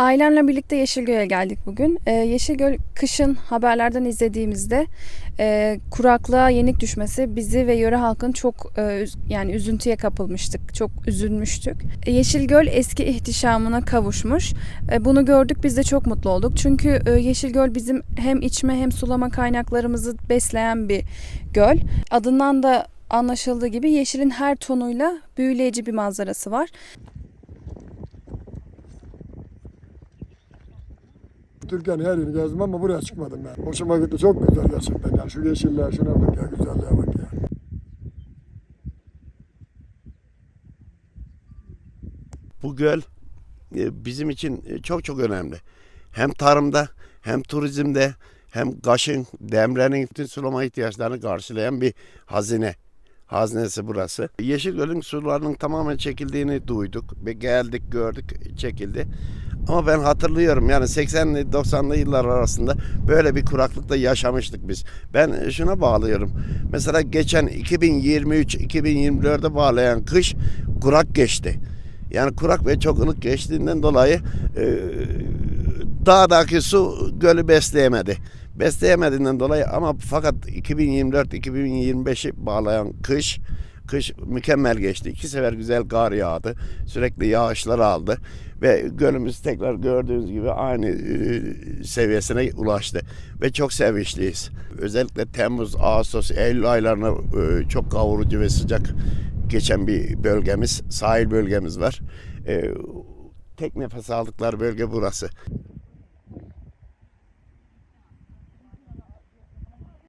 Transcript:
Ailemle birlikte Yeşilgöl'e geldik bugün. Ee, Yeşilgöl kışın haberlerden izlediğimizde e, kuraklığa yenik düşmesi bizi ve yöre halkın çok e, yani üzüntüye kapılmıştık. Çok üzülmüştük. E, Yeşilgöl eski ihtişamına kavuşmuş. E, bunu gördük biz de çok mutlu olduk. Çünkü e, Yeşilgöl bizim hem içme hem sulama kaynaklarımızı besleyen bir göl. Adından da anlaşıldığı gibi yeşilin her tonuyla büyüleyici bir manzarası var. Türkiye'nin her yerini gezdim ama buraya çıkmadım ben. Hoşuma gitti. Çok güzel gerçekten. Yani şu yeşiller şuna bak ya. Güzelliğe bak ya. Bu göl e, bizim için e, çok çok önemli. Hem tarımda hem turizmde hem kaşın, demrenin bütün sulama ihtiyaçlarını karşılayan bir hazine. Hazinesi burası. Yeşilgöl'ün sularının tamamen çekildiğini duyduk ve geldik gördük çekildi. Ama ben hatırlıyorum yani 80'li 90'lı yıllar arasında böyle bir kuraklıkta yaşamıştık biz. Ben şuna bağlıyorum. Mesela geçen 2023-2024'de bağlayan kış kurak geçti. Yani kurak ve çok ılık geçtiğinden dolayı e, dağdaki su gölü besleyemedi. Besleyemediğinden dolayı ama fakat 2024-2025'i bağlayan kış kış mükemmel geçti. İki sefer güzel kar yağdı. Sürekli yağışlar aldı ve gölümüz tekrar gördüğünüz gibi aynı e, seviyesine ulaştı ve çok sevinçliyiz. Özellikle Temmuz, Ağustos, Eylül aylarına e, çok kavurucu ve sıcak geçen bir bölgemiz, sahil bölgemiz var. E, tek nefes aldıkları bölge burası.